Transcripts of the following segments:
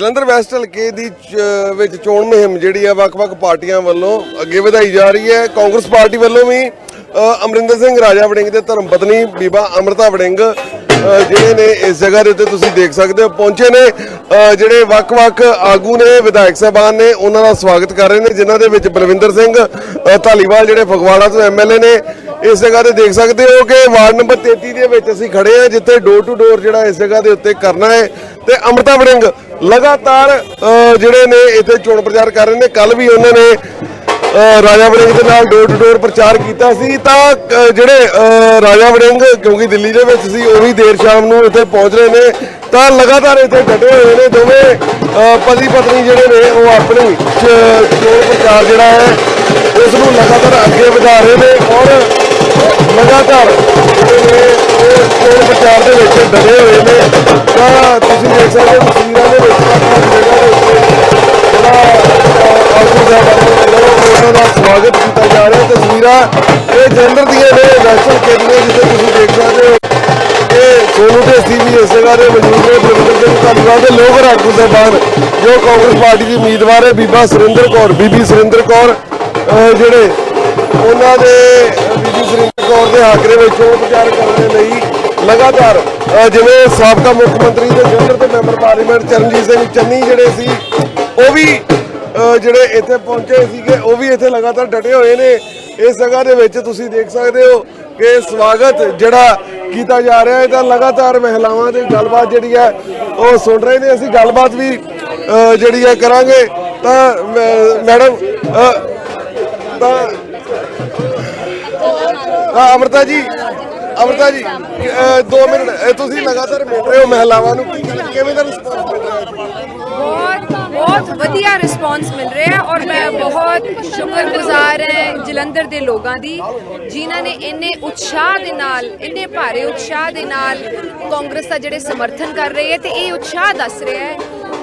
Jalandhar West ਹਲਕੇ ਦੀ ਚ- ਵਿੱਚ ਚੋਣ ਮੁਹਿੰਮ ਜਿਹੜੀ ਆ, ਵੱਖ-ਵੱਖ ਪਾਰਟੀਆਂ ਵੱਲੋਂ ਅੱਗੇ ਵਧਾਈ ਜਾ ਰਹੀ ਹੈ। ਕਾਂਗਰਸ ਪਾਰਟੀ ਵੱਲੋਂ ਵੀ ਅਮਰਿੰਦਰ ਸਿੰਘ, ਰਾਜਾ ਵੜਿੰਗ ਦੇ ਧਰਮ ਪਤਨੀ ਬੀਬਾ ਅਮਰਤਾ ਵੜਿੰਗ ਜਿਹੜੇ ਨੇ ਇਸ ਜਗ੍ਹਾ ਦੇ ਉੱਤੇ ਤੁਸੀਂ ਦੇਖ ਸਕਦੇ ਹੋ, ਪਹੁੰਚੇ ਨੇ। ਜਿਹੜੇ ਵੱਖ-ਵੱਖ ਆਗੂ ਨੇ, ਵਿਧਾਇਕ ਸਾਹਿਬਾਨ ਨੇ, ਉਹਨਾਂ ਦਾ ਸਵਾਗਤ ਕਰ ਰਹੇ ਨੇ, ਜਿਨ੍ਹਾਂ ਦੇ ਵਿੱਚ ਬਲਵਿੰਦਰ ਸਿੰਘ ਧਾਲੀਵਾਲ ਜਿਹੜੇ ਫਗਵਾੜਾ ਤੋਂ ਐਮਐਲਏ ਨੇ, ਇਸ ਜਗ੍ਹਾ ਤੇ ਦੇਖ ਸਕਦੇ ਹੋ ਕਿ ਵਾਰਡ ਨੰਬਰ 33 ਦੇ ਵਿੱਚ ਅਸੀਂ ਖੜੇ ਹਾਂ, ਜਿੱਥੇ ਡੋਰ ਟੂ ਡੋਰ ਜਿਹੜਾ ਇਸ ਜਗ੍ਹਾ ਦੇ ਉੱਤੇ ਕਰਨਾ ਹੈ। ਤੇ ਅਮਰਤਾ ਵੜਿੰਗ ਲਗਾਤਾਰ ਜਿਹੜੇ ਨੇ ਇੱਥੇ ਚੋਣ ਪ੍ਰਚਾਰ ਕਰ ਰਹੇ ਨੇ ਕੱਲ ਵੀ ਉਹਨਾਂ ਨੇ ਰਾਜਾ ਵੜਿੰਗ ਦੇ ਨਾਲ ਡੋਰ ਟੂ ਡੋਰ ਪ੍ਰਚਾਰ ਕੀਤਾ ਸੀ। ਤਾਂ ਜਿਹੜੇ ਰਾਜਾ ਵੜਿੰਗ, ਕਿਉਂਕਿ ਦਿੱਲੀ ਦੇ ਵਿੱਚ ਸੀ, ਉਹ ਵੀ ਦੇਰ ਸ਼ਾਮ ਨੂੰ ਇੱਥੇ ਪਹੁੰਚ ਰਹੇ ਨੇ। ਤਾਂ ਲਗਾਤਾਰ ਇੱਥੇ ਡਟੇ ਹੋਏ ਨੇ ਦੋਵੇਂ ਪਤੀ ਪਤਨੀ ਜਿਹੜੇ ਨੇ, ਉਹ ਆਪਣੀ ਚੋਣ ਪ੍ਰਚਾਰ ਜਿਹੜਾ ਹੈ, ਉਸ ਨੂੰ ਲਗਾਤਾਰ ਅੱਗੇ ਵਧਾ ਰਹੇ ਨੇ ਔਰ ਲਗਾਤਾਰ, ਜਿਹੜੇ ਨੇ ਚੋਣ ਪ੍ਰਚਾਰ ਦੇ ਵਿੱਚ ਡਰੇ ਹੋਏ ਨੇ। ਤਾਂ ਤੁਸੀਂ ਦੇਖ ਸਕਦੇ ਹੋ, ਤਸਵੀਰਾਂ ਦੇ ਵਿੱਚ ਜਿਹੜਾ ਆਗੂ ਸਾਹਿਬਾਨ ਵੱਲੋਂ ਉਹਨਾਂ ਦਾ ਸਵਾਗਤ ਕੀਤਾ ਜਾ ਰਿਹਾ। ਤਸਵੀਰਾਂ ਇਹ ਜਲੰਧਰ ਦੀਆਂ ਨੇ ਨੈਸ਼ਨਲ ਕੇਂਦਰ ਜਿੱਥੇ ਤੁਸੀਂ ਦੇਖ ਸਕਦੇ ਹੋ ਕਿ ਸੋਨੂ ਢੇਸੀ ਵੀ ਇਸ ਜਗ੍ਹਾ ਦੇ ਮੌਜੂਦ ਨੇ। ਬਲਵਿੰਦਰ ਸਿੰਘ ਧਾਲੀਵਾਲ ਦੇ ਲੋਕ ਆਗੂ ਸਾਹਿਬਾਨ ਜੋ ਕਾਂਗਰਸ ਪਾਰਟੀ ਦੀ ਉਮੀਦਵਾਰ ਹੈ, ਬੀਬਾ ਸੁਰਿੰਦਰ ਕੌਰ, ਬੀਬੀ ਸੁਰਿੰਦਰ ਕੌਰ ਜਿਹੜੇ ਉਹਨਾਂ ਦੇ ਬੀਬੀ ਸੁਰਿੰਦਰ ਕੌਰ ਦੇ ਹੱਕ ਦੇ ਵਿੱਚ ਉਹ ਵਿਚਾਰ ਕਰਨ ਦੇ ਲਈ ਲਗਾਤਾਰ ਜਿਵੇਂ ਸਾਬਕਾ ਮੁੱਖ ਮੰਤਰੀ ਦੇ ਜਲੰਧਰ ਦੇ ਮੈਂਬਰ ਪਾਰਲੀਮੈਂਟ ਚਰਨਜੀਤ ਸਿੰਘ ਚੰਨੀ ਜਿਹੜੇ ਸੀ, ਉਹ ਵੀ ਜਿਹੜੇ ਇੱਥੇ ਪਹੁੰਚੇ ਸੀਗੇ, ਉਹ ਵੀ ਇੱਥੇ ਲਗਾਤਾਰ ਡਟੇ ਹੋਏ ਨੇ। ਇਸ ਜਗ੍ਹਾ ਦੇ ਵਿੱਚ ਤੁਸੀਂ ਦੇਖ ਸਕਦੇ ਹੋ ਕਿ ਸਵਾਗਤ ਜਿਹੜਾ ਕੀਤਾ ਜਾ ਰਿਹਾ ਹੈ ਤਾਂ ਲਗਾਤਾਰ ਮਹਿਲਾਵਾਂ ਦੀ ਗੱਲਬਾਤ ਜਿਹੜੀ ਹੈ, ਉਹ ਸੁਣ ਰਹੇ ਨੇ। ਅਸੀਂ ਗੱਲਬਾਤ ਵੀ ਜਿਹੜੀ ਹੈ ਕਰਾਂਗੇ। ਤਾਂ, ਮੈਂ- ਮੈਡਮ ਤਾਂ ਤਾਂ ਅਮਰਤਾ ਜੀ ਅਮਰਤਾ ਜੀ 2 ਮਿੰਟ ਇਹ ਤੁਸੀਂ ਲਗਾਤਾਰ ਮਿਲ ਰਹੇ ਹੋ ਮਹਿਲਾਵਾਂ ਨੂੰ, ਕੀ ਕਹਿਣਾ- ਕਿਵੇਂ ਦਾ ਰਿਸਪੌਂਸ ਮਿਲ ਰਿਹਾ ਹੈ? ਬਹੁਤ ਬਹੁਤ ਵਧੀਆ ਰਿਸਪਾਂਸ ਮਿਲ ਰਿਹਾ ਹੈ ਔਰ ਮੈਂ ਬਹੁਤ ਸ਼ੁਕਰਗੁਜ਼ਾਰ ਹਾਂ ਜਲੰਧਰ ਦੇ ਲੋਕਾਂ ਦੀ, ਜਿਨ੍ਹਾਂ ਨੇ ਇੰਨੇ ਉਤਸ਼ਾਹ ਦੇ ਨਾਲ, ਇੰਨੇ ਭਾਰੇ ਉਤਸ਼ਾਹ ਦੇ ਨਾਲ ਕਾਂਗਰਸ ਦਾ ਜਿਹੜੇ ਸਮਰਥਨ ਕਰ ਰਹੇ ਹੈ ਤੇ ਇਹ ਉਤਸ਼ਾਹ ਦੱਸ ਰਿਹਾ ਹੈ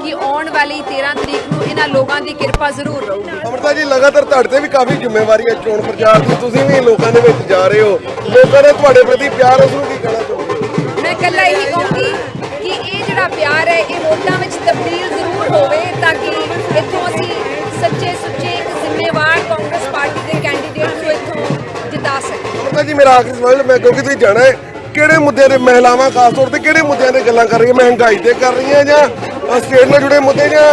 ਕਿ ਆਉਣ ਵਾਲੀ 13 ਤਰੀਕ ਨੂੰ ਇਹਨਾਂ ਲੋਕਾਂ ਦੀ ਕਿਰਪਾ ਜ਼ਰੂਰ ਰਹੂਗੀ। ਅਮਰਤਾ ਜੀ ਲਗਾਤਾਰ ਤੁਹਾਡੇ ਤੇ ਵੀ ਕਾਫੀ ਜ਼ਿੰਮੇਵਾਰੀ ਹੈ ਚੋਣ ਪ੍ਰਚਾਰ ਦੀ। ਤੁਸੀਂ ਵੀ ਲੋਕਾਂ ਦੇ ਵਿੱਚ ਜਾ ਰਹੇ ਹੋ। ਲੋਕਾਂ ਦਾ ਤੁਹਾਡੇ ਪ੍ਰਤੀ ਪਿਆਰ ਉਸ ਨੂੰ ਕੀ ਕਹਿਣਾ ਚਾਹੋਗੇ? ਮੈਂ ਇਕੱਲਾ ਇਹੀ ਕਹੂੰਗੀ ਕਿ ਇਹ ਜਿਹੜਾ ਪਿਆਰ ਹੈ ਇਹ ਵੋਟਾਂ ਵਿੱਚ ਤਬਦੀਲ ਜ਼ਰੂਰ ਹੋਵੇ ਤਾਂ ਕਿ ਇੱਥੋਂ ਅਸੀਂ ਸੱਚੇ ਸੁੱਚੇ ਇੱਕ ਜ਼ਿੰਮੇਵਾਰ ਕਾਂਗਰਸ ਪਾਰਟੀ ਦੇ ਕੈਂਡੀਡੇਟ ਨੂੰ ਇੱਥੋਂ ਜਿਤਾ ਸਕੀਏ। ਅਮਰਤਾ ਜੀ ਮੇਰਾ ਆਖਰੀ ਸਵਾਲ ਮੈਂ ਕਿਉਂਕਿ ਤੁਸੀਂ ਜਾਣਾ ਹੈ ਕਿਹੜੇ ਮੁੱਦਿਆਂ ਦੇ ਮਹਿਲਾਵਾਂ ਖਾਸ ਤੌਰ ਤੇ ਕਿਹੜੇ ਮੁੱਦਿਆਂ ਤੇ ਗੱਲਾਂ ਕਰ ਰਹੀਆਂ? ਮਹਿੰਗਾਈ ਤੇ ਕਰ ਰਹੀਆਂ ਜਾਂ ਸਟੇਟ ਨਾਲ ਜੁੜੇ ਮੁੱਦੇ ਜਾਂ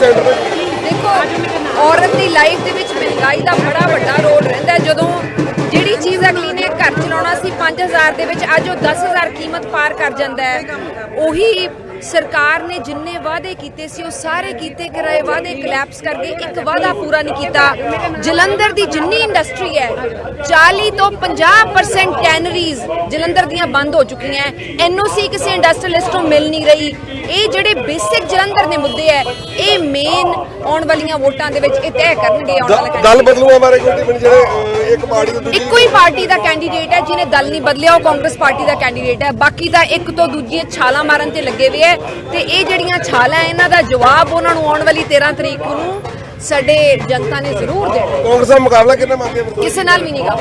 ਸੈਂਟਰ ਦੇਖੋ, ਔਰਤ ਦੀ ਲਾਈਫ ਦੇ ਵਿੱਚ ਮਹਿੰਗਾਈ ਦਾ ਬੜਾ ਵੱਡਾ ਰੋਲ ਰਹਿੰਦਾ ਜਦੋਂ ਜਿਹੜੀ ਚੀਜ਼ ਅਗਲੀ ਨੇ ਘਰ ਚਲਾਉਣਾ ਸੀ 5000 ਦੇ ਵਿੱਚ ਅੱਜ ਉਹ 10000 ਕੀਮਤ ਪਾਰ ਕਰ ਜਾਂਦਾ ਹੈ। ਉਹੀ ਸਰਕਾਰ ਨੇ ਜਿੰਨੇ ਵਾਅਦੇ ਕੀਤੇ ਸੀ ਉਹ ਸਾਰੇ ਕੀਤੇ ਕਰਾਏ ਵਾਅਦੇ ਕਲੈਪਸ ਕਰਕੇ ਇੱਕ ਵਾਅਦਾ ਪੂਰਾ ਨਹੀਂ ਕੀਤਾ। ਜਲੰਧਰ ਦੀ ਜਿੰਨੀ ਇੰਡਸਟਰੀ ਹੈ 40 ਤੋਂ 50% ਟੈਨਰੀਜ਼ ਜਲੰਧਰ ਦੀਆਂ ਬੰਦ ਹੋ ਚੁੱਕੀਆਂ ਐਨਓਸੀ ਕਿਸੇ ਇੰਡਸਟਰੀਅਲਿਸਟ ਨੂੰ ਮਿਲ ਨਹੀਂ ਰਹੀ। ਇਹ ਜਿਹੜੇ ਬੇਸਿਕ ਜਲੰਧਰ ਦੇ ਮੁੱਦੇ ਹੈ ਇਹ ਮੇਨ ਆਉਣ ਵਾਲੀਆਂ ਵੋਟਾਂ ਦੇ ਵਿੱਚ ਇਹ ਤੈਅ ਕਰਨਗੇ ਆਉਣ ਵਾਲੇ ਦਲ ਬਦਲੂਆਂ ਬਾਰੇ ਕੋਈ ਟਿੱਪਣੀ ਜਿਹੜੇ ਇੱਕ ਪਾਰਟੀ ਤੋਂ ਦੂਜੀ ਇੱਕੋ ਹੀ ਪਾਰਟੀ ਦਾ ਕੈਂਡੀਡੇਟ ਹੈ ਜਿਹਨੇ ਦਲ ਨਹੀਂ ਬਦਲਿਆ ਉਹ ਕਾਂਗਰਸ ਪਾਰਟੀ ਦਾ ਕੈਂਡੀਡੇਟ ਹੈ। ਬਾਕੀ ਤਾਂ ਇੱਕ ਤੋਂ ਦੂਜੀਆਂ ਛਾਲਾਂ ਮਾਰਨ ਤੇ ਲੱਗੇ ਹੋਏ ਹੈ ਤੇ ਇਹ ਜਿਹੜੀਆਂ ਛਾਲਾਂ ਹੈ, ਇਹਨਾਂ ਦਾ ਜਵਾਬ ਉਹਨਾਂ ਨੂੰ ਆਉਣ ਵਾਲੀ 13 ਤਰੀਕ ਨੂੰ ਸਾਡੇ ਜਨਤਾ ਨੇ ਜ਼ਰੂਰ ਦੇਣਾ ਕਾਂਗਰਸ ਦਾ ਮੁਕਾਬਲਾ ਕਿੰਨਾ ਮੰਗਦੇ ਹੋ ਕਿਸੇ ਨਾਲ ਵੀ ਨਹੀਂਗਾ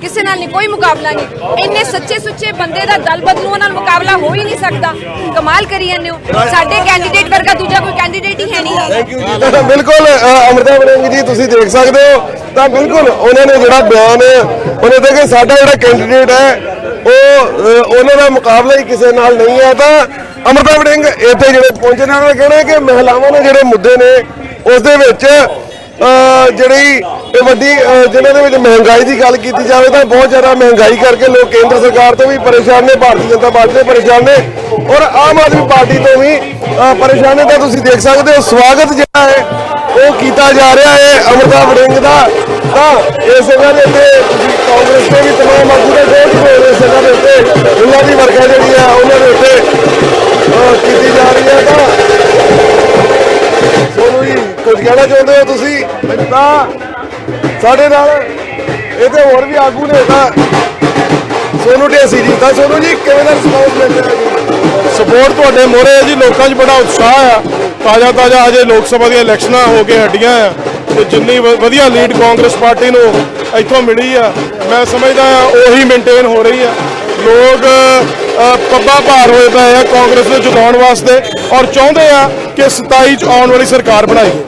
ਕਿਸੇ ਨਾਲ ਨਹੀਂ ਕੋਈ ਮੁਕਾਬਲਾ ਨਹੀਂ। ਇੰਨੇ ਸੱਚੇ ਸੁੱਚੇ ਬੰਦੇ ਦਾ ਦਲ ਬਦਲੂਆਂ ਨਾਲ ਮੁਕਾਬਲਾ ਹੋ ਹੀ ਨਹੀਂ ਸਕਦਾ। ਕਮਾਲ ਕਰੀ ਜਾਂਦੇ ਹੋ। ਸਾਡੇ ਕੈਂਡੀਡੇਟ ਵਰਗਾ ਦੂਜਾ ਕੋਈ ਕੈਂਡੀਡੇਟ ਹੀ ਹੈ ਨਹੀਂ। ਥੈਂਕ ਯੂ ਜੀ। ਬਿਲਕੁਲ ਅਮਰਤਾ ਵੜਿੰਗ ਜੀ ਤੁਸੀਂ ਦੇਖ ਸਕਦੇ ਹੋ। ਤਾਂ ਬਿਲਕੁਲ ਉਹਨਾਂ ਨੇ ਜਿਹੜਾ ਬਿਆਨ ਉਹਨੇ ਤੇ ਕਿ ਸਾਡਾ ਜਿਹੜਾ ਕੈਂਡੀਡੇਟ ਹੈ ਉਹ ਉਹਨਾਂ ਦਾ ਮੁਕਾਬਲਾ ਹੀ ਕਿਸੇ ਨਾਲ ਨਹੀਂ ਹੈ। ਤਾਂ ਅਮਰਤਾ ਵੜਿੰਗ ਇੱਥੇ ਜਿਹੜੇ ਪਹੁੰਚੇ ਨੇ ਉਹਨਾਂ ਨੇ ਕਹਿਣਾ ਕਿ ਮਹਿਲਾਵਾਂ ਦੇ ਜਿਹੜੇ ਮੁੱਦੇ ਨੇ ਉਸ ਦੇ ਵਿੱਚ ਜਿਹੜੀ ਵੱਡੀ ਅ, ਜਿਨ੍ਹਾਂ ਦੇ ਵਿੱਚ ਮਹਿੰਗਾਈ ਦੀ ਗੱਲ ਕੀਤੀ ਜਾਵੇ ਤਾਂ ਬਹੁਤ ਜ਼ਿਆਦਾ ਮਹਿੰਗਾਈ ਕਰਕੇ ਲੋਕ ਕੇਂਦਰ ਸਰਕਾਰ ਤੋਂ ਵੀ ਪਰੇਸ਼ਾਨ ਨੇ ਭਾਰਤੀ ਜਨਤਾ ਪਾਰਟੀ ਤੋਂ ਪਰੇਸ਼ਾਨ ਨੇ ਔਰ ਆਮ ਆਦਮੀ ਪਾਰਟੀ ਤੋਂ ਵੀ ਪਰੇਸ਼ਾਨ ਨੇ ਤਾਂ ਤੁਸੀਂ ਦੇਖ ਸਕਦੇ ਹੋ ਸਵਾਗਤ ਜਿਹੜਾ ਹੈ ਉਹ ਕੀਤਾ ਜਾ ਰਿਹਾ ਹੈ ਅਮਰਤਾ ਵੜਿੰਗ ਦਾ। ਤਾਂ ਇਸ ਜਗ੍ਹਾ ਦੇ ਉੱਤੇ ਕਾਂਗਰਸ ਦੇ ਵੀ ਤਮਾਮ ਆਗੂ ਦੇ ਬਹੁਤ ਹੋਏ ਇਸ ਜਗ੍ਹਾ ਦੇ ਉੱਤੇ ਉਹਨਾਂ ਦੀ ਵਰਖਾ ਜਿਹੜੀ ਆ ਉਹਨਾਂ ਦੇ ਉੱਤੇ ਕੁਝ ਕਹਿਣਾ ਚਾਹੁੰਦੇ ਹੋ ਤੁਸੀਂ? ਤਾਂ ਸਾਡੇ ਨਾਲ ਇਹਦੇ ਹੋਰ ਵੀ ਆਗੂ ਨੇ ਤਾਂ ਸੋਨੂੰ ਢੇਸੀ ਜੀ ਤਾਂ ਸੋਨੂੰ ਜੀ ਕਿਵੇਂ ਦਾ ਰਿਸਪੌਂਸ ਮਿਲ ਰਿਹਾ ਜੀ? ਸਪੋਰਟ ਤੁਹਾਡੇ ਮੋਰੇ ਹੈ ਜੀ ਲੋਕਾਂ 'ਚ ਬੜਾ ਉਤਸ਼ਾਹ ਆ ਤਾਜ਼ਾ ਤਾਜ਼ਾ ਅਜੇ ਲੋਕ ਸਭਾ ਦੀਆਂ ਇਲੈਕਸ਼ਨਾਂ ਹੋ ਕੇ ਹਟੀਆਂ ਆ ਤੇ ਜਿੰਨੀ ਵਧੀਆ ਲੀਡ ਕਾਂਗਰਸ ਪਾਰਟੀ ਨੂੰ ਇੱਥੋਂ ਮਿਲੀ ਆ ਮੈਂ ਸਮਝਦਾ ਆ ਉਹੀ ਮੇਨਟੇਨ ਹੋ ਰਹੀ ਆ ਲੋਕ ਪੱਬਾਂ ਭਾਰ ਹੋਏ ਪਏ ਆ ਕਾਂਗਰਸ ਨੂੰ ਜਿਤਾਉਣ ਵਾਸਤੇ ਔਰ ਚਾਹੁੰਦੇ ਆ ਕਿ 27 ਚ ਆਉਣ ਵਾਲੀ ਸਰਕਾਰ ਬਣਾਈਏ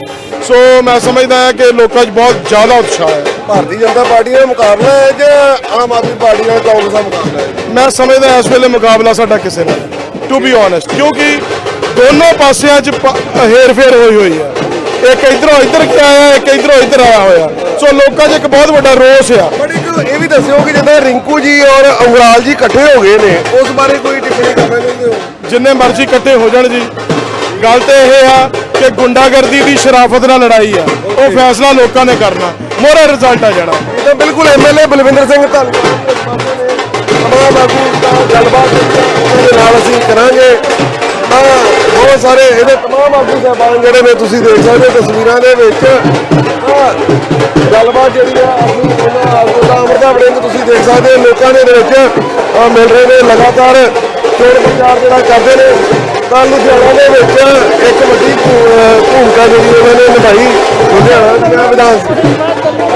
ਸੋ ਮੈਂ ਸਮਝਦਾ ਹਾਂ ਕਿ ਲੋਕਾਂ 'ਚ ਬਹੁਤ ਜ਼ਿਆਦਾ ਉਤਸ਼ਾਹ ਹੈ। ਭਾਰਤੀ ਜਨਤਾ ਪਾਰਟੀ ਦਾ ਮੁਕਾਬਲਾ ਹੈ ਜਾਂ ਆਮ ਆਦਮੀ ਪਾਰਟੀ ਨਾਲ ਕਾਂਗਰਸ ਦਾ ਮੁਕਾਬਲਾ ਹੈ? ਮੈਂ ਸਮਝਦਾ ਇਸ ਵੇਲੇ ਮੁਕਾਬਲਾ ਸਾਡਾ ਕਿਸੇ ਨਾਲ ਟੂ ਬੀ ਓਨੈਸਟ ਕਿਉਂਕਿ ਦੋਨੋਂ ਪਾਸਿਆਂ 'ਚ ਹੇਰ-ਫੇਰ ਹੋਈ ਹੋਈ ਹੈ। ਇੱਕ ਇਧਰੋਂ ਇੱਧਰ ਗਿਆ ਆ ਇੱਕ ਇਧਰੋਂ ਇੱਧਰ ਆਇਆ ਹੋਇਆ। ਸੋ ਲੋਕਾਂ 'ਚ ਇੱਕ ਬਹੁਤ ਵੱਡਾ ਰੋਸ ਆ। ਇਹ ਵੀ ਦੱਸਿਓ ਕਿ ਜਦੋਂ ਰਿੰਕੂ ਜੀ ਔਰ ਅੰਗਰਾਲ ਜੀ ਇਕੱਠੇ ਹੋ ਗਏ ਨੇ ਉਸ ਬਾਰੇ ਕੋਈ ਟਿੱਪਣੀ ਕਰਨਾ ਚਾਹੁੰਦੇ ਹੋ ਜਿੰਨੇ ਮਰਜ਼ੀ ਇਕੱਠੇ ਹੋ ਜਾਣ ਜੀ। ਗੱਲ ਤੇ ਇਹ ਆ ਕਿ ਗੁੰਡਾਗਰਦੀ ਦੀ ਸ਼ਰਾਫਤ ਨਾਲ ਲੜਾਈ ਆ। ਉਹ ਫੈਸਲਾ ਲੋਕਾਂ ਨੇ ਕਰਨਾ। ਮੋਹਰਾ ਰਿਜ਼ਲਟ ਆ ਜਿਹੜਾ। ਇਹ ਤਾਂ ਬਿਲਕੁਲ ਐਮਐਲਏ ਬਲਵਿੰਦਰ ਸਿੰਘ ਧਾਲੀਵਾਲ ਤਮਾਮ ਆਗੂ ਦਾ ਗੱਲਬਾਤ ਉਹਨਾਂ ਦੇ ਨਾਲ ਅਸੀਂ ਕਰਾਂਗੇ। ਤਾਂ ਬਹੁਤ ਸਾਰੇ ਇਹਦੇ ਤਮਾਮ ਆਗੂ ਸਾਹਿਬਾਨ ਜਿਹੜੇ ਨੇ ਤੁਸੀਂ ਦੇਖ ਸਕਦੇ ਹੋ ਤਸਵੀਰਾਂ ਦੇ ਵਿੱਚ। ਤਾਂ ਗੱਲਬਾਤ ਜਿਹੜੀ ਆ ਅਸੀਂ ਉਹਨਾਂ ਆਗੂ ਦਾ ਅਮਰਦਾ ਵੜਿੰਗ ਤੁਸੀਂ ਦੇਖ ਸਕਦੇ ਹੋ। ਲੋਕਾਂ ਦੇ ਵਿੱਚ ਅਹ, ਮਿਲ ਰਹੇ ਨੇ ਲਗਾਤਾਰ ਚੋਣ ਪ੍ਰਚਾਰ ਜਿਹੜਾ ਕਰਦੇ ਨੇ। ਤਾਂ ਲੁਧਿਆਣਾ ਦੇ ਵਿੱਚ ਇੱਕ ਵੱਡੀ ਭੂਮਿਕਾ ਜਿਹੜੀ ਉਹਨਾਂ ਨੇ ਨਿਭਾਈ ਲੁਧਿਆਣਾ ਦੀਆਂ ਵਿਧਾਨ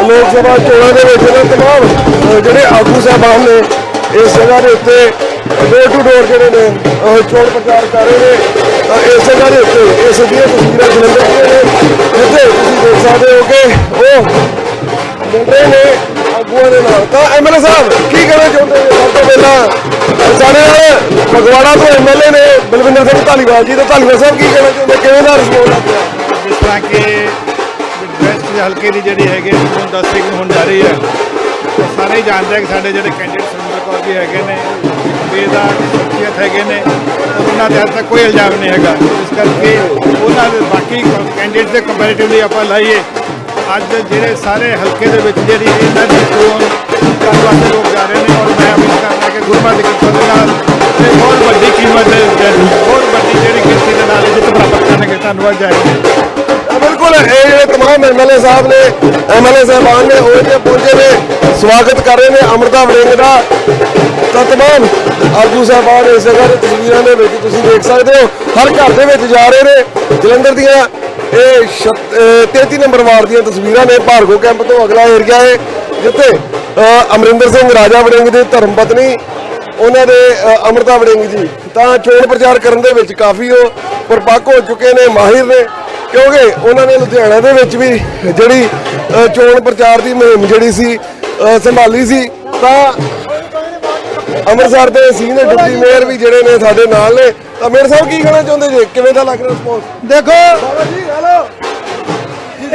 ਲੋਕ ਸਭਾ ਚੋਣਾਂ ਦੇ ਵਿੱਚ ਨਾ ਤਮਾਮ ਜਿਹੜੇ ਆਗੂ ਸਾਹਿਬਾਨ ਨੇ ਇਸ ਜਗ੍ਹਾ ਦੇ ਉੱਤੇ ਡੋਰ ਟੂ ਡੋਰ ਜਿਹੜੇ ਨੇ ਅਹ, ਚੋਣ ਪ੍ਰਚਾਰ ਕਰ ਰਹੇ ਨੇ। ਤਾਂ ਇਸ ਜਗ੍ਹਾ ਦੇ ਉੱਤੇ ਇਸ ਦੀਆਂ ਤਸਵੀਰਾਂ ਜਲੰਧਰ ਦੀਆਂ ਨੇ। ਜਿੱਥੇ ਤੁਸੀਂ ਦੇਖ ਸਕਦੇ ਹੋ ਕਿ ਉਹ ਮੁੰਡੇ ਨੇ ਆਗੂਆਂ ਦੇ ਨਾਲ। ਤਾਂ ਐਮਐਲਏ ਸਾਹਿਬ ਕੀ ਕਹਿਣਾ ਚਾਹੁੰਦੇ ਨੇ ਸਭ ਤੋਂ ਪਹਿਲਾਂ ਸਾਡੇ ਨਾਲ ਫਗਵਾੜਾ ਤੋਂ ਐਮਐਲਏ ਨੇ ਬਲਵਿੰਦਰ ਸਿੰਘ ਧਾਲੀਵਾਲ ਜੀ ਤੇ ਧਾਲੀਵਾਲ ਸਾਹਿਬ ਕੀ ਕਹਿਣਾ ਚਾਹੁੰਦੇ? ਕਿਵੇਂ ਦਾ ਰਿਸਪੌਂਸ ਆ? ਜਿਸ ਤਰ੍ਹਾਂ ਕਿ ਵੈਸਟ ਹਲਕੇ ਦੀ ਜਿਹੜੀ ਹੈਗੀ ਹੈ ਹੁਣ 10 ਤਰੀਕ ਨੂੰ ਹੋਣ ਜਾ ਰਹੀ ਹੈ ਸਾਰੇ ਹੀ ਜਾਣਦੇ ਆ ਕਿ ਸਾਡੇ ਜਿਹੜੇ ਕੈਂਡੀਡੇਟ ਸੁਰਿੰਦਰ ਕੌਰ ਜੀ ਹੈਗੇ ਨੇ ਬੇਦਾਰ ਸ਼ਖਸੀਅਤ ਹੈਗੇ ਨੇ ਉਹਨਾਂ ਦੇ ਹੱਥ ਤੱਕ ਕੋਈ ਇਲਜ਼ਾਮ ਨਹੀਂ ਹੈਗਾ। ਇਸ ਕਰਕੇ ਉਹਨਾਂ ਦੇ ਬਾਕੀ ਕੈਂਡੀਡੇਟ ਦੇ ਕੰਪੈਰੀਟਿਵਲੀ ਆਪਾਂ ਲਾਈਏ। ਅੱਜ ਜਿਹੜੇ ਸਾਰੇ ਹਲਕੇ ਦੇ ਵਿੱਚ ਜਿਹੜੀ ਇਹਨਾਂ ਦੀ ਚੋਣ ਕਰਨ ਵਾਸਤੇ ਲੋਕ ਜਾ ਰਹੇ ਨੇ, ਔਰ ਮੈਂ ਅਪੀਲ ਕਰਦਾ ਕਿ ਗੁਰਮਾ ਦੀ ਕਿਰਪਾ ਦੇ ਨਾਲ ਤੇ ਬਹੁਤ ਵੱਡੀ ਕੀਮਤ ਦੇ ਦੇ- ਬਹੁਤ ਵੱਡੀ ਜਿਹੜੀ ਗਿਣਤੀ ਦੇ ਨਾਲ ਇਹ ਜਿੱਤ ਪ੍ਰਾਪਤ ਕਰਨਗੇ ਧੰਨਵਾਦ ਜੈ ਬਿਲਕੁਲ, ਇਹ ਜਿਹੜੇ ਤਮਾਮ ਐਮਐਲਏ ਸਾਹਿਬ ਨੇ ਐਮਐਲਏ ਸਾਹਿਬਾਨ ਨੇ, ਉਹ ਜਿਹੜੇ ਪਹੁੰਚੇ ਨੇ, ਸਵਾਗਤ ਕਰ ਰਹੇ ਨੇ ਅਮਰਤਾ ਵੜਿੰਗ ਦਾ। ਤਾਂ ਤਮਾਮ ਆਗੂ ਸਾਹਿਬਾਨ ਇਸ ਜਗ੍ਹਾ ਦੇ ਤਸਵੀਰਾਂ ਦੇ ਵਿੱਚ ਤੁਸੀਂ ਦੇਖ ਸਕਦੇ ਹੋ, ਹਰ ਘਰ ਦੇ ਵਿੱਚ ਜਾ ਰਹੇ ਨੇ। ਜਲੰਧਰ ਦੀਆਂ ਇਹ ਛੱਤ- 33 ਨੰਬਰ ਵਾਰਡ ਦੀਆਂ ਤਸਵੀਰਾਂ ਨੇ, ਭਾਰਗੋ ਕੈਂਪ ਤੋਂ ਅਗਲਾ ਏਰੀਆ ਹੈ, ਜਿੱਥੇ ਅਮਰਿੰਦਰ ਸਿੰਘ ਰਾਜਾ ਵੜਿੰਗ ਦੀ ਧਰਮ ਪਤਨੀ ਉਹਨਾਂ ਦੇ ਅਮਰਤਾ ਵੜਿੰਗ ਜੀ। ਤਾਂ ਚੋਣ ਪ੍ਰਚਾਰ ਕਰਨ ਦੇ ਵਿੱਚ ਕਾਫੀ ਉਹ ਪਰਪੱਕ ਹੋ ਚੁੱਕੇ ਨੇ ਮਾਹਿਰ ਨੇ। ਕਿਉਂਕਿ ਉਹਨਾਂ ਨੇ ਲੁਧਿਆਣਾ ਦੇ ਵਿੱਚ ਵੀ ਜਿਹੜੀ ਚੋਣ ਪ੍ਰਚਾਰ ਦੀ ਮੁਹਿੰਮ ਜਿਹੜੀ ਸੀ ਸੰਭਾਲੀ ਸੀ ਤਾਂ ਅੰਮ੍ਰਿਤਸਰ ਦੇ ਸੀਨੀਅਰ ਡਿਪਟੀ ਮੇਅਰ ਵੀ ਜਿਹੜੇ ਨੇ ਸਾਡੇ ਨਾਲ ਨੇ। ਤਾਂ ਮੇਅਰ ਸਾਹਿਬ ਕੀ ਕਹਿਣਾ ਚਾਹੁੰਦੇ ਜੀ? ਕਿਵੇਂ ਦਾ ਲੱਗ ਰਿਹਾ ਰਿਸਪੌਂਸ ਦੇਖੋ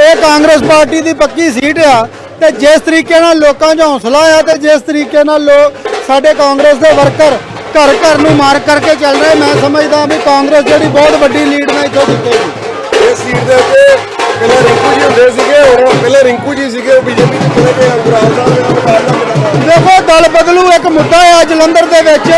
ਇਹ ਕਾਂਗਰਸ ਪਾਰਟੀ ਦੀ ਪੱਕੀ ਸੀਟ ਆ ਤੇ ਜਿਸ ਤਰੀਕੇ ਨਾਲ ਲੋਕਾਂ 'ਚ ਹੌਸਲਾ ਆ ਤੇ ਜਿਸ ਤਰੀਕੇ ਨਾਲ ਲੋਕ ਸਾਡੇ ਕਾਂਗਰਸ ਦੇ ਵਰਕਰ ਘਰ ਘਰ ਨੂੰ ਮਾਰ ਕਰਕੇ ਚੱਲ ਰਹੇ। ਮੈਂ ਸਮਝਦਾ ਵੀ ਕਾਂਗਰਸ ਜਿਹੜੀ ਬਹੁਤ ਵੱਡੀ ਲੀਡ ਨਾਲ ਇੱਥੋਂ ਜਿੱਤੇਗੀ ਇਸ ਸੀਟ ਦੇ ਉੱਤੇ ਪਹਿਲਾਂ ਰਿੰਕੂ ਜੀ ਹੁੰਦੇ ਸੀਗੇ ਹੁਣ ਪਹਿਲਾਂ ਰਿੰਕੂ ਜੀ ਸੀਗੇ ਉਹ ਬੀਜੇਪੀ ਚ ਚਲੇ ਗਏ ਅੰਗਰਾਜ ਸਾਹਿਬ ਦੇ ਨਾਲ ਮੁਕਾਬਲਾ ਦੇਖੋ ਦਲ ਬਦਲੂ ਇੱਕ ਮੁੱਦਾ ਆ ਜਲੰਧਰ ਦੇ ਵਿੱਚ।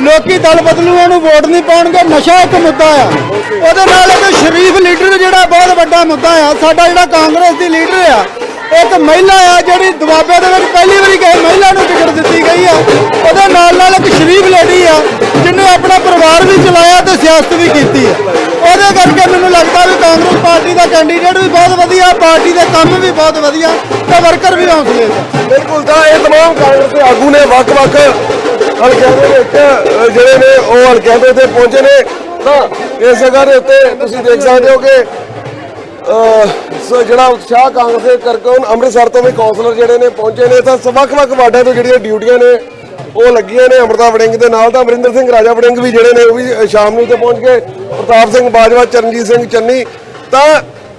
ਲੋਕੀ ਦਲ ਬਦਲੂ ਨੂੰ ਵੋਟ ਨਹੀਂ ਪਾਉਣਗੇ ਨਸ਼ਾ ਇੱਕ ਮੁੱਦਾ ਆ। ਉਹਦੇ ਨਾਲ ਇੱਕ ਸ਼ਰੀਫ ਲੀਡਰ ਜਿਹੜਾ ਬਹੁਤ ਵੱਡਾ ਮੁੱਦਾ ਆ। ਸਾਡਾ ਜਿਹੜਾ ਕਾਂਗਰਸ ਦੀ ਲੀਡਰ ਆ ਇੱਕ ਮਹਿਲਾ ਆ ਜਿਹੜੀ ਦੁਆਬੇ ਦੇ ਵਿੱਚ ਪਹਿਲੀ ਵਾਰੀ ਕਿਸੇ ਮਹਿਲਾ ਨੂੰ ਟਿਕਟ ਦਿੱਤੀ ਗਈ ਆ। ਉਹਦੇ ਨਾਲ ਨਾਲ ਇੱਕ ਸ਼ਰੀਫ ਲੇਡੀ ਆ, ਜਿਹਨੇ ਆਪਣਾ ਪਰਿਵਾਰ ਵੀ ਚਲਾਇਆ ਤੇ ਸਿਆਸਤ ਵੀ ਕੀਤੀ ਆ। ਉਹਦੇ ਕਰਕੇ ਮੈਨੂੰ ਲੱਗਦਾ ਵੀ ਕਾਂਗਰਸ ਪਾਰਟੀ ਦਾ ਕੈਂਡੀਡੇਟ ਵੀ ਬਹੁਤ ਵਧੀਆ, ਪਾਰਟੀ ਦੇ ਕੰਮ ਵੀ ਬਹੁਤ ਵਧੀਆ, ਤੇ ਵਰਕਰ ਵੀ ਹੌਸਲੇ ਦੇ। ਬਿਲਕੁਲ, ਤਾਂ ਇਹ ਤਮਾਮ ਕਾਂਗਰਸ ਦੇ ਆਗੂ ਨੇ ਵੱਖ-ਵੱਖ ਹਲਕਿਆਂ ਦੇ ਵਿੱਚ ਜਿਹੜੇ ਨੇ ਉਹ ਹਲਕਿਆਂ ਦੇ ਉੱਤੇ ਪਹੁੰਚੇ ਨੇ। ਤਾਂ ਇਸ ਜਗ੍ਹਾ ਦੇ ਉੱਤੇ ਤੁਸੀਂ ਦੇਖ ਸਕਦੇ ਹੋ ਕਿ ਸੋ ਜਿਹੜਾ ਉਤਸ਼ਾਹ ਕਾਂਗਰਸ ਦੇ ਕਰਕੇ ਹੁਣ ਅੰਮ੍ਰਿਤਸਰ ਤੋਂ ਵੀ ਕੌਂਸਲਰ ਜਿਹੜੇ ਨੇ ਪਹੁੰਚੇ ਨੇ ਤਾਂ ਵੱਖ-ਵੱਖ ਵਾਰਡਾਂ ਤੋਂ ਜਿਹੜੀਆਂ ਡਿਊਟੀਆਂ ਨੇ ਉਹ ਲੱਗੀਆਂ ਨੇ ਅਮਰਤਾ ਵੜਿੰਗ ਦੇ ਨਾਲ ਤਾਂ ਅਮਰਿੰਦਰ ਸਿੰਘ ਰਾਜਾ ਵੜਿੰਗ ਵੀ ਜਿਹੜੇ ਨੇ ਉਹ ਵੀ ਅਹ, ਸ਼ਾਮ ਨੂੰ ਇੱਥੇ ਪਹੁੰਚ ਕੇ ਪ੍ਰਤਾਪ ਸਿੰਘ ਬਾਜਵਾ ਚਰਨਜੀਤ ਸਿੰਘ ਚੰਨੀ ਤਾਂ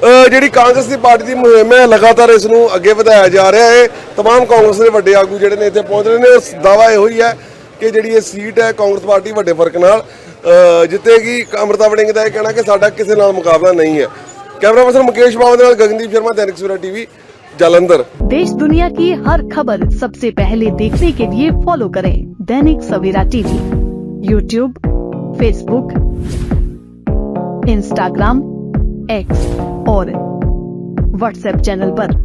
ਅਹ ਜਿਹੜੀ ਕਾਂਗਰਸ ਦੀ ਪਾਰਟੀ ਦੀ ਮੁਹਿੰਮ ਹੈ ਲਗਾਤਾਰ ਇਸ ਨੂੰ ਅੱਗੇ ਵਧਾਇਆ ਜਾ ਰਿਹਾ ਹੈ तमाम ਕਾਂਗਰਸ ਦੇ ਵੱਡੇ ਆਗੂ ਜਿਹੜੇ ਨੇ ਇੱਥੇ ਪਹੁੰਚ ਰਹੇ ਨੇ ਉਸ ਦਾਵਾ ਇਹੋ ਹੀ ਹੈ ਕਿ ਜਿਹੜੀ ਇਹ ਸੀਟ ਹੈ ਕਾਂਗਰਸ ਪਾਰਟੀ ਵੱਡੇ ਫਰਕ ਨਾਲ ਅਹ ਜਿੱਤੇਗੀ ਅਮਰਤਾ ਵੜਿੰਗ ਦਾ ਇਹ ਕਹਿਣਾ ਕਿ ਸਾਡਾ ਕਿਸੇ ਨਾਲ ਮੁਕਾਬਲਾ ਨਹੀਂ ਹੈ कैमरा पर्सन मुकेश बावत गगनदीप शर्मा, दैनिक सवेरा टीवी, जालंधर। देश दुनिया की हर खबर सबसे पहले देखने के लिए फॉलो करें Dainik Savera TV. YouTube Facebook Instagram X और व्हाट्सएप चैनल पर।